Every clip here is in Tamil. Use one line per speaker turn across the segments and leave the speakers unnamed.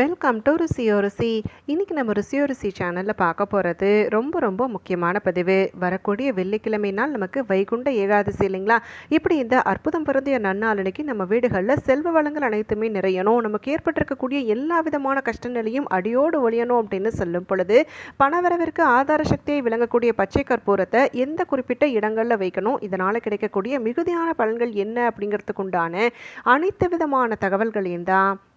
வெல்கம் டு ருசியோ ருசி இன்றைக்கி நம்ம ருசியோ ருசி சேனலில் பார்க்க போகிறது ரொம்ப ரொம்ப முக்கியமான பதிவு. வரக்கூடிய வெள்ளிக்கிழமை நாள் நமக்கு வைகுண்ட ஏகாதசி இல்லைங்களா? இப்படி இந்த அற்புதம் பிறந்திய நன்னாளனைக்கு நம்ம வீடுகளில் செல்வ வளங்கள் அனைத்துமே நிறையணும். நமக்கு ஏற்பட்டிருக்கக்கூடிய எல்லா விதமான கஷ்ட நிலையும் அடியோடு ஒழியணும் அப்படின்னு சொல்லும் பொழுது பணவரவிற்கு ஆதார சக்தியை விளங்கக்கூடிய பச்சை கற்பூரத்தை எந்த குறிப்பிட்ட இடங்களில் வைக்கணும்? இதனால் கிடைக்கக்கூடிய மிகுதியான பலன்கள் என்ன அப்படிங்கிறதுக்கு உண்டான அனைத்து விதமான தகவல்களையும் தான்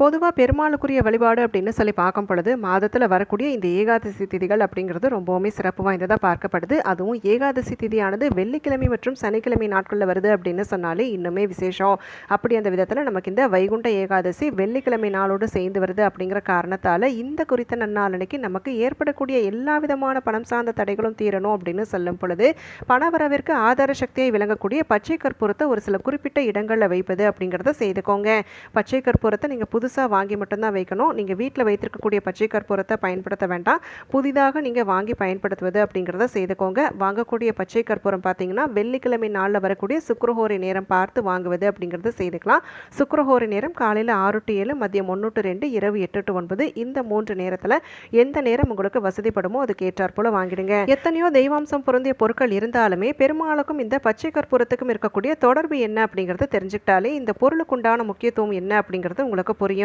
பொதுவாக பெருமாளுக்குரிய வழிபாடு அப்படின்னு சொல்லி பார்க்கும் பொழுது மாதத்தில் வரக்கூடிய இந்த ஏகாதசி திதிகள் அப்படிங்கிறது ரொம்பவுமே சிறப்பு வாய்ந்ததாக பார்க்கப்படுது. அதுவும் ஏகாதசி திதியானது வெள்ளிக்கிழமை மற்றும் சனிக்கிழமை நாட்களில் வருது அப்படின்னு சொன்னாலே இன்னுமே விசேஷம். அப்படி அந்த விதத்தில் நமக்கு இந்த வைகுண்ட ஏகாதசி வெள்ளிக்கிழமை நாளோடு சேர்ந்து வருது அப்படிங்கிற காரணத்தால் இந்த குறித்த நன்னாளனைக்கு நமக்கு ஏற்படக்கூடிய எல்லா விதமான பணம் சார்ந்த தடைகளும் தீரணும் அப்படின்னு சொல்லும் பொழுது பணவரவிற்கு ஆதார சக்தியை விளங்கக்கூடிய பச்சை கற்பூரத்தை ஒரு சில குறிப்பிட்ட இடங்களில் வைப்பது அப்படிங்கிறத செய்துக்கோங்க. பச்சை கற்பூரத்தை நீங்கள் புது புதுசாக வாங்கி மட்டும்தான் வைக்கணும். நீங்கள் வீட்டில் வைத்திருக்கக்கூடிய பச்சை கற்பூரத்தை பயன்படுத்த வேண்டாம். புதிதாக நீங்கள் வாங்கி பயன்படுத்துவது அப்படிங்கிறத செய்துக்கோங்க. வாங்கக்கூடிய பச்சை கற்பூரம் பார்த்தீங்கன்னா வெள்ளிக்கிழமை நாளில் வரக்கூடிய சுக்கரஹோரி நேரம் பார்த்து வாங்குவது அப்படிங்கிறத செய்துக்கலாம். சுக்கரஹோரி நேரம் காலையில் ஆறு டு ஏழு மதியம் ஒன்று டு ரெண்டு இரவு எட்டு டு ஒன்பது இந்த மூன்று நேரத்தில் எந்த நேரம் உங்களுக்கு வசதிப்படுமோ அதுக்கு ஏற்றாற்போல் வாங்கிடுங்க. எத்தனையோ தெய்வாம்சம் பொருந்திய பொருட்கள் இருந்தாலுமே பெருமாளுக்கும் இந்த பச்சை கற்பூரத்துக்கும் இருக்கக்கூடிய தொடர்பு என்ன அப்படிங்கிறத தெரிஞ்சுக்கிட்டாலே இந்த பொருளுக்குண்டான முக்கியத்துவம் என்ன அப்படிங்கிறது உங்களுக்கு புரியும்.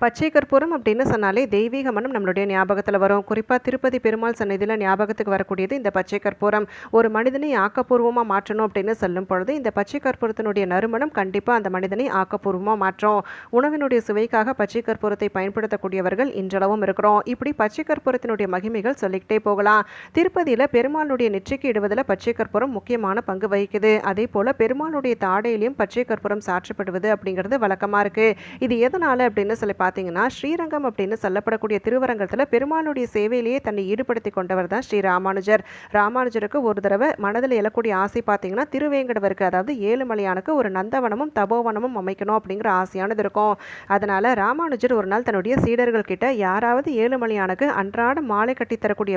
பச்சை கற்பூரம் அப்படின்னு சொன்னாலே தெய்வீக மனம் நம்மளுடைய ஞாபகத்தில் வரும். குறிப்பாக திருப்பதி பெருமாள் சன்னதியில் ஞாபகத்துக்கு வரக்கூடியது இந்த பச்சை கற்பூரம். ஒரு மனிதனை ஆக்கப்பூர்வமாக மாற்றணும் அப்படின்னு சொல்லும் பொழுது இந்த பச்சை கற்பூரத்தினுடைய நறுமணம் கண்டிப்பாக அந்த மனிதனை ஆக்கப்பூர்வமாக மாற்றும். உணவினுடைய சுவைக்காக பச்சை கற்பூரத்தை பயன்படுத்தக்கூடியவர்கள் இன்றளவும் இருக்கிறோம். இப்படி பச்சை கற்பூரத்தினுடைய மகிமைகள் சொல்லிக்கிட்டே போகலாம். திருப்பதியில் பெருமாளுடைய நெற்றிக்கு இடுவதில் பச்சை கற்பூரம் முக்கியமான பங்கு வகிக்குது. அதே போல் பெருமாளுடைய தாடையிலையும் பச்சை கற்பூரம் சாற்றப்படுவது அப்படிங்கிறது வழக்கமாக இருக்குது இது எதனால் அப்படின்னு சொல்லி பார்த்தீங்கன்னா ஸ்ரீரங்கம் அப்படின்னு சொல்லப்படக்கூடிய திருவரங்கத்தில் பெருமானுடைய சேவையிலேயே தன்னை ஈடுபடுத்தி கொண்டவர் தான் ஸ்ரீ ராமானுஜர். ராமானுஜருக்கு ஒரு தடவை மனதில் எழக்கூடிய ஆசை பார்த்தீங்கன்னா திருவேங்கடவருக்கு அதாவது ஏழுமலையானுக்கு ஒரு நந்தவனமும் தபோவனமும் அமைக்கணும் அப்படிங்கிற ஆசையானது இருக்கும். அதனால் ராமானுஜர் ஒரு நாள் தன்னுடைய சீடர்கள் கிட்ட யாராவது ஏழுமலையானுக்கு அன்றாட மாலை கட்டி தரக்கூடிய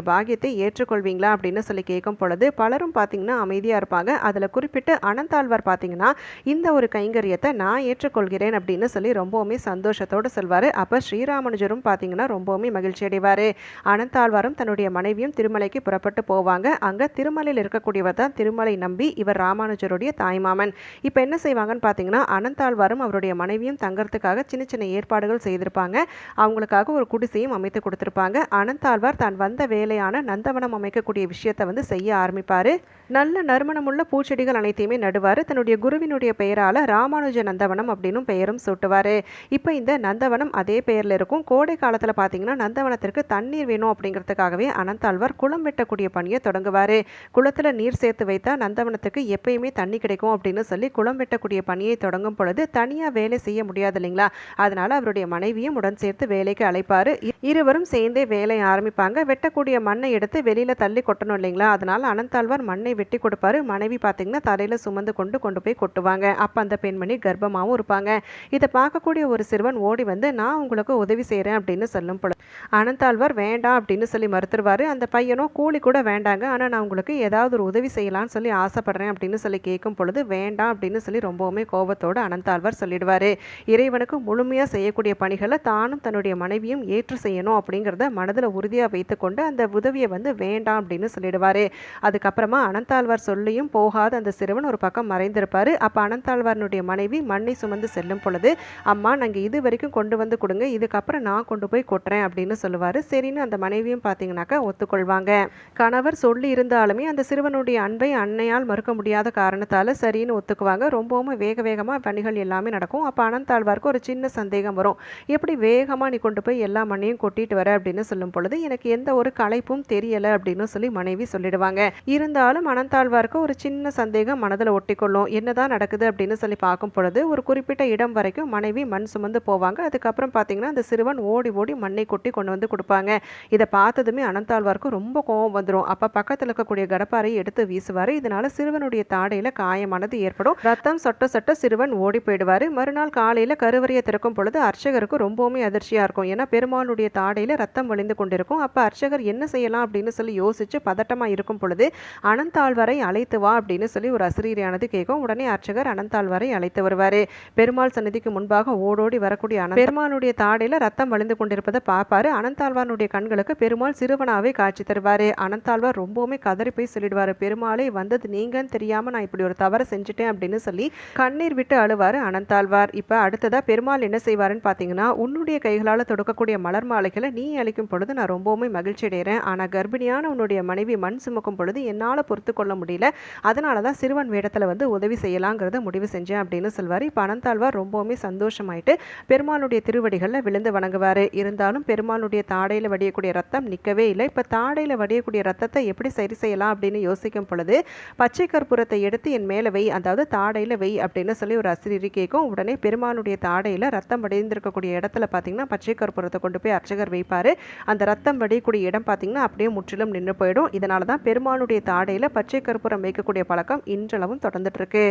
ஏற்றுக்கொள்வீங்களா? அப்படின்னு சொல்லி கேட்கும் பொழுது பலரும் பார்த்தீங்கன்னா அமைதியாக இருப்பாங்க. அதில் குறிப்பிட்டு அனந்தாழ்வார் பார்த்தீங்கன்னா இந்த ஒரு கைங்கரியத்தை நான் ஏற்றுக்கொள்கிறேன் அப்படின்னு சொல்லி ரொம்பவுமே சந்தோஷம் சந்தோஷத்தோடு செல்வார். அப்போ ஸ்ரீராமனுஜரும் பார்த்தீங்கன்னா ரொம்பவுமே மகிழ்ச்சி அடைவார். அனந்தாழ்வாரும் தன்னுடைய மனைவியும் திருமலைக்கு புறப்பட்டு போவாங்க. அங்கே திருமலையில் இருக்கக்கூடியவர் தான் திருமலை நம்பி இவர் ராமானுஜருடைய தாய்மாமன் இப்போ என்ன செய்வாங்கன்னு பார்த்தீங்கன்னா அனந்தாழ்வாரும் அவருடைய மனைவியும் தங்கறதுக்காக சின்ன சின்ன ஏற்பாடுகள் செய்திருப்பாங்க. அவங்களுக்காக ஒரு குடிசையும் அமைத்து கொடுத்துருப்பாங்க. அனந்தாழ்வார் தான் வந்த வேலையான நந்தவனம் அமைக்கக்கூடிய விஷயத்தை வந்து செய்ய ஆரம்பிப்பார். நல்ல நறுமணமுள்ள பூச்செடிகள் அனைத்தையுமே நடுவார். தன்னுடைய குருவினுடைய பெயரால் ராமானுஜ நந்தவனம் அப்படின்னு பெயரும் சூட்டுவார். இப்போ இந்த நந்தவனம் அதே பெயரில் இருக்கும். கோடை காலத்தில் பார்த்தீங்கன்னா நந்தவனத்திற்கு தண்ணீர் வேணும் அப்படிங்கிறதுக்காகவே அனந்தாழ்வார் குளம் வெட்டக்கூடிய பணியை தொடங்குவார். குளத்தில் நீர் சேர்த்து வைத்தா நந்தவனத்துக்கு எப்பயுமே தண்ணி கிடைக்கும் அப்படின்னு சொல்லி குளம் வெட்டக்கூடிய பணியை தொடங்கும் பொழுது தனியாக வேலை செய்ய முடியாது இல்லைங்களா? அதனால் அவருடைய மனைவியும் உடன் சேர்த்து வேலைக்கு அழைப்பார். இருவரும் சேர்ந்தே வேலையை ஆரம்பிப்பாங்க. வெட்டக்கூடிய மண்ணை எடுத்து வெளியில் தள்ளி கொட்டணும் இல்லைங்களா? அதனால் அனந்தாழ்வார் மண்ணை வெட்டி கொடுப்பாரு. மனைவி பார்த்தீங்கன்னா தலையில் சுமந்து கொண்டு கொண்டு போய் கொட்டுவாங்க. அப்போ அந்த பெண்மணி கர்ப்பமாகவும் இருப்பாங்க. இதை பார்க்கக்கூடிய ஒரு சிறுவர் சிறுவன் ஓடி வந்து நான் உங்களுக்கு உதவி செய்கிறேன் அப்படின்னு சொல்லும் பொழுது அனந்தாழ்வார் வேண்டாம் அப்படின்னு சொல்லி மறுத்துருவார். அந்த பையனும் கூலி கூட வேண்டாங்க. ஆனால் நான் உங்களுக்கு ஏதாவது ஒரு உதவி செய்யலாம்னு சொல்லி ஆசைப்படுறேன் அப்படின்னு சொல்லி கேட்கும் பொழுது வேண்டாம் அப்படின்னு சொல்லி ரொம்பவுமே கோபத்தோடு அனந்தாழ்வார் சொல்லிடுவார். இறைவனுக்கு முழுமையாக செய்யக்கூடிய பணிகளை தானும் தன்னுடைய மனைவியும் ஏற்று செய்யணும் அப்படிங்கிறத மனதில் உறுதியாக வைத்துக்கொண்டு அந்த உதவியை வந்து வேண்டாம் அப்படின்னு சொல்லிடுவார். அதுக்கப்புறமா அனந்தாழ்வார் சொல்லியும் போகாத அந்த சிறுவன் ஒரு பக்கம் மறைந்திருப்பார். அப்போ அனந்தாழ்வாரனுடைய மனைவி மண்ணை சுமந்து செல்லும் பொழுது அம்மா நாங்கள் இது வரைக்கும் கொண்டு வந்து கொடுங்க. இதுக்கப்புறம் நான் கொண்டு போய் கொட்டுறேன் அப்படின்னு சொல்லுவார். சரின்னு அந்த மனைவியும் பார்த்தீங்கன்னாக்கா ஒத்துக்கொள்வாங்க. கணவர் சொல்லி இருந்தாலுமே அந்த சிறுவனுடைய அன்பை அன்னையால் மறுக்க முடியாத காரணத்தால் சரின்னு ஒத்துக்குவாங்க. ரொம்பவும் வேக வேகமாக பணிகள் எல்லாமே நடக்கும். அப்போ அனந்தாழ்வாருக்கு ஒரு சின்ன சந்தேகம் வரும். எப்படி வேகமாக நீ கொண்டு போய் எல்லா மண்ணையும் கொட்டிட்டு வர? அப்படின்னு சொல்லும் பொழுது எனக்கு எந்த ஒரு களைப்பும் தெரியலை அப்படின்னு சொல்லி மனைவி சொல்லிடுவாங்க. இருந்தாலும் அனந்தாழ்வாருக்கு ஒரு சின்ன சந்தேகம் மனதில் ஒட்டிக்கொள்ளும். என்னதான் நடக்குது? அப்படின்னு சொல்லி பார்க்கும் பொழுது ஒரு குறிப்பிட்ட இடம் வரைக்கும் மனைவி மண் சுமந்து போவாங்க. அதுக்கப்புறம் பார்த்தீங்கன்னா அந்த சிறுவன் ஓடி ஓடி மண்ணை கொட்டி கொண்டு வந்து கொடுப்பாங்க. இதை பார்த்ததுமே அனந்தாழ்வார்க்கு ரொம்ப கோவம் வந்துடும் அப்போ பக்கத்தில் இருக்கக்கூடிய கடப்பாரையை எடுத்து வீசுவார். இதனால் சிறுவனுடைய தாடையில் காயமானது ஏற்படும். ரத்தம் சொட்ட சொட்ட சிறுவன் ஓடி போயிடுவார். மறுநாள் காலையில் கருவறையை திறக்கும் பொழுது அர்ச்சகருக்கு ரொம்பவுமே அதிர்ச்சியாக இருக்கும். ஏன்னா பெருமாளுடைய தாடையில் ரத்தம் வழிந்து கொண்டிருக்கும். அப்போ அர்ச்சகர் என்ன செய்யலாம் அப்படின்னு சொல்லி யோசித்து பதட்டமாக இருக்கும் பொழுது அனந்தாழ்வாரை அழைத்து வா அப்படின்னு சொல்லி ஒரு அசிரியரானது கேட்கும். உடனே அர்ச்சகர் அனந்தாழ்வாரை அழைத்து வருவார். பெருமாள் சன்னதிக்கு முன்பாக ஓடோடி வரக்கூடிய அனந்த பெருமாளுடைய தாடையில் ரத்தம் வழிந்து கொண்டிருப்பதை பார்ப்பாரு. அனந்தாழ்வானுடைய கண்களுக்கு பெருமாள் சிறுவனாவே காட்சி தருவார். அனந்தாழ்வார் ரொம்பவுமே கதறி போய் சொல்லிடுவார். பெருமாளே வந்தது நீங்கன்னு தெரியாமல் நான் இப்படி ஒரு தவறு செஞ்சுட்டேன் அப்படின்னு சொல்லி கண்ணீர் விட்டு அழுவார் அனந்தாழ்வார். இப்போ அடுத்ததாக பெருமாள் என்ன செய்வாருன்னு பார்த்தீங்கன்னா உன்னுடைய கைகளால் தொடுக்கக்கூடிய மலர் மாலைகளை நீ அளிக்கும் பொழுது நான் ரொம்பவுமே மகிழ்ச்சி அடைகிறேன் ஆனால் கர்ப்பிணியான உன்னுடைய மனைவி மண் சுமக்கும் பொழுது என்னால் பொறுத்து கொள்ள முடியல. அதனால தான் சிறுவன் வேடத்தில் வந்து உதவி செய்யலாங்கிறத முடிவு செஞ்சேன் அப்படின்னு சொல்வார். இப்போ அனந்தாழ்வார் ரொம்பவுமே சந்தோஷமாயிட்டு பெருமாளுடைய திருவடிகளில் விழுந்து வணங்குவார். இருந்தாலும் பெருமாளுடைய தாடையில் வடியக்கூடிய ரத்தம் நிற்கவே இல்லை. இப்போ தாடையில் வடியக்கூடிய ரத்தத்தை எப்படி சரி செய்யலாம் அப்படின்னு யோசிக்கும் பொழுது பச்சை கற்பூரத்தை எடுத்து என் மேலே வை அதாவது தாடையில் வை அப்படின்னு சொல்லி ஒரு அசிரியர் கேட்கும். உடனே பெருமாளுடைய தாடையில் ரத்தம் வடிந்திருக்கக்கூடிய இடத்துல பார்த்தீங்கன்னா பச்சை கற்பூரத்தை கொண்டு போய் அர்ச்சகர் வைப்பார். அந்த ரத்தம் வடியக்கூடிய இடம் பார்த்தீங்கன்னா அப்படியே முற்றிலும் நின்று போயிடும். இதனால தான் பெருமாளுடைய தாடையில் பச்சை கற்பூரம் வைக்கக்கூடிய பழக்கம் இன்றளவும் தொடர்ந்துட்டு இருக்கு.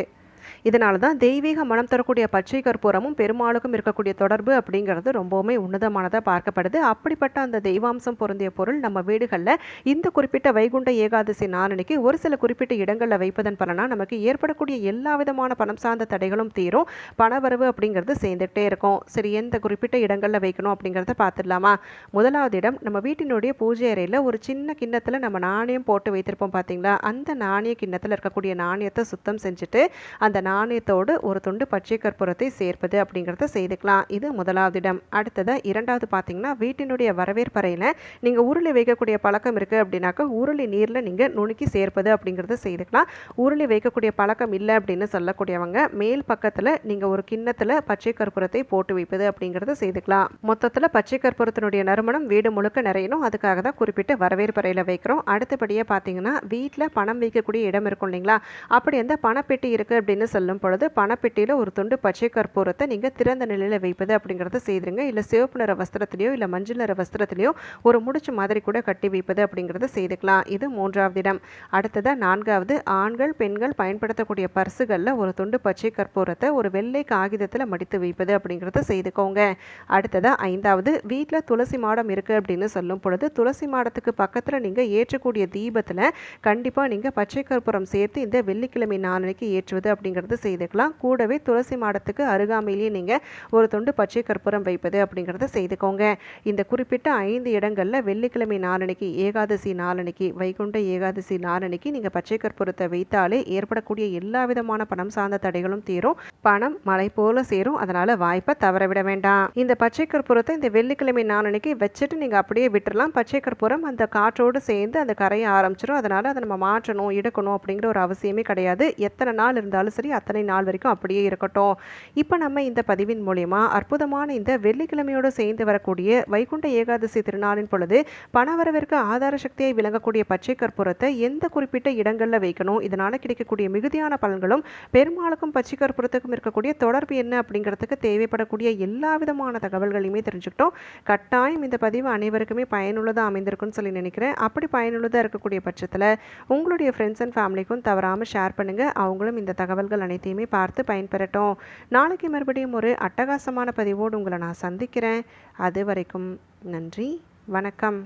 இதனால தான் தெய்வீக மனம் தரக்கூடிய பச்சை கற்பூரமும் பெருமாளுக்கும் இருக்கக்கூடிய தொடர்பு அப்படிங்கிறது ரொம்பவுமே உன்னதமானதாக பார்க்கப்படுது. அப்படிப்பட்ட அந்த தெய்வாம்சம் பொருந்திய பொருள் நம்ம வீடுகளில் இந்த குறிப்பிட்ட வைகுண்ட ஏகாதசி நாளனைக்கு ஒரு சில குறிப்பிட்ட இடங்களில் வைப்பதன் பலனாக நமக்கு ஏற்படக்கூடிய எல்லா விதமான பணம் சார்ந்த தடைகளும் தீரும். பணவரவு அப்படிங்கிறது சேர்ந்துட்டே இருக்கும். சரி எந்த குறிப்பிட்ட இடங்களில் வைக்கணும் அப்படிங்கிறத பார்த்துடலாமா? முதலாவது இடம் நம்ம வீட்டினுடைய பூஜை அறையில் ஒரு சின்ன கிண்ணத்தில் நம்ம நாணயம் போட்டு வைத்திருப்போம் பார்த்தீங்களா அந்த நாணய கிண்ணத்தில் இருக்கக்கூடிய நாணயத்தை சுத்தம் செஞ்சுட்டு அந்த நாணயத்தோடு ஒரு துண்டு பச்சை கற்பூரத்தை சேர்ப்பது அப்படிங்கிறத செய்துக்கலாம். இது முதலாவது இடம். அடுத்ததாக இரண்டாவது பார்த்தீங்கன்னா வீட்டினுடைய வரவேற்பறையில் நீங்கள் உருளி வைக்கக்கூடிய பழக்கம் இருக்குது அப்படின்னாக்கா உருளி நீரில் நீங்கள் நுணுக்கி சேர்ப்பது அப்படிங்கிறத செய்துக்கலாம். உருளி வைக்கக்கூடிய பழக்கம் இல்லை அப்படின்னு சொல்லக்கூடியவங்க மேல் பக்கத்தில் நீங்கள் ஒரு கிண்ணத்தில் பச்சை கற்பூரத்தை போட்டு வைப்பது அப்படிங்கிறத செய்துக்கலாம். மொத்தத்தில் பச்சை கற்பூரத்தினுடைய நறுமணம் வீடு முழுக்க நிறையணும். அதுக்காக தான் குறிப்பிட்டு வரவேற்பறையில் வைக்கிறோம். அடுத்தபடியாக பார்த்தீங்கன்னா வீட்டில் பணம் வைக்கக்கூடிய இடம் இருக்கும் இல்லைங்களா? அப்படி எந்த பணப்பெட்டி இருக்குது அப்படின்னு சொல்லும் பொழுது பணப்பெட்டியில் ஒரு துண்டு பச்சை கற்பூரத்தை நீங்கள் திறந்த நிலையில் வைப்பது அப்படிங்கிறத செய்திருங்க. இல்லை சிவப்பு நிற வஸ்திரத்திலையோ இல்லை மஞ்சள் நிற வஸ்திரத்திலையோ ஒரு முடிச்சு மாதிரி கூட கட்டி வைப்பது அப்படிங்கிறத செய்துக்கலாம். இது மூன்றாவது இடம். அடுத்ததாக நான்காவது ஆண்கள் பெண்கள் பயன்படுத்தக்கூடிய பர்சுகளில் ஒரு துண்டு பச்சை கற்பூரத்தை ஒரு வெள்ளை காகிதத்தில் மடித்து வைப்பது அப்படிங்கிறத செய்துக்கோங்க. அடுத்ததாக ஐந்தாவது வீட்டில் துளசி மாடம் இருக்குது அப்படின்னு சொல்லும் பொழுது துளசி மாடத்துக்கு பக்கத்தில் நீங்கள் ஏற்றக்கூடிய தீபத்தில் கண்டிப்பாக நீங்கள் பச்சை கற்பூரம் சேர்த்து இந்த வெள்ளிக்கிழமை நாளைக்கு ஏற்றுவது அப்படிங்கிறது செய்துக்கலாம். கூடவே துளசி மாடத்துக்கு அருகாமையிலேயே நீங்கள் ஒரு துண்டு பச்சை கற்பூரம் வைப்பது அப்படிங்கிறத செய்துக்கோங்க. இந்த குறிப்பிட்ட ஐந்து இடங்களில் வெள்ளிக்கிழமை நாளனைக்கு ஏகாதசி நாளனைக்கு வைகுண்ட ஏகாதசி நாளனைக்கு நீங்கள் பச்சை கற்பூரத்தை வைத்தாலே ஏற்படக்கூடிய எல்லா விதமான பணம் சார்ந்த தடைகளும் தீரும். பணம் மழை போல சேரும். அதனால் வாய்ப்பை தவற விட வேண்டாம். இந்த பச்சை கற்பூரத்தை இந்த வெள்ளிக்கிழமை நாளனைக்கு வச்சுட்டு நீங்கள் அப்படியே விட்டுடலாம் பச்சை கற்பூரம் அந்த காற்றோடு சேர்ந்து அந்த கரையை ஆரம்பிச்சிடும் அதனால் அதை நம்ம மாற்றணும் எடுக்கணும் அப்படிங்கிற ஒரு அவசியமே கிடையாது. எத்தனை நாள் இருந்தாலும் சரி அத்தனை நாள் வரைக்கும் அப்படியே இருக்கட்டும். இப்போ நம்ம இந்த பதிவின் மூலயமா அற்புதமான இந்த வெள்ளிக்கிழமையோடு சேர்ந்து வரக்கூடிய வைகுண்ட ஏகாதசி திருநாளின் பொழுது பணவரவிற்கு ஆதார சக்தியை விளங்கக்கூடிய பச்சை கற்பூரத்தை எந்த குறிப்பிட்ட இடங்களில் வைக்கணும் இதனால் கிடைக்கக்கூடிய மிகுதியான பலன்களும் பெருமாளுக்கும் பச்சை கற்பூரத்துக்கும் இருக்கக்கூடிய தொடர்பு என்ன அப்படிங்கிறதுக்கு தேவைப்படக்கூடிய எல்லா விதமான தகவல்களையுமே தெரிஞ்சுக்கிட்டோம். கட்டாயம் இந்த பதிவு அனைவருக்குமே பயனுள்ளதாக அமைந்திருக்குன்னு சொல்லி நினைக்கிறேன். அப்படி பயனுள்ளதாக இருக்கக்கூடிய பட்சத்தில் உங்களுடைய ஃப்ரெண்ட்ஸ் அண்ட் ஃபேமிலிக்கும் தவறாமல் ஷேர் பண்ணுங்கள் அவங்களும் இந்த தகவல் தகவல்கள் அனைத்தையுமே பார்த்து பயன்பெறட்டும். நாளைக்கு மறுபடியும் ஒரு அட்டகாசமான பதிவோடு உங்களை நான் சந்திக்கிறேன். அது வரைக்கும் நன்றி வணக்கம்.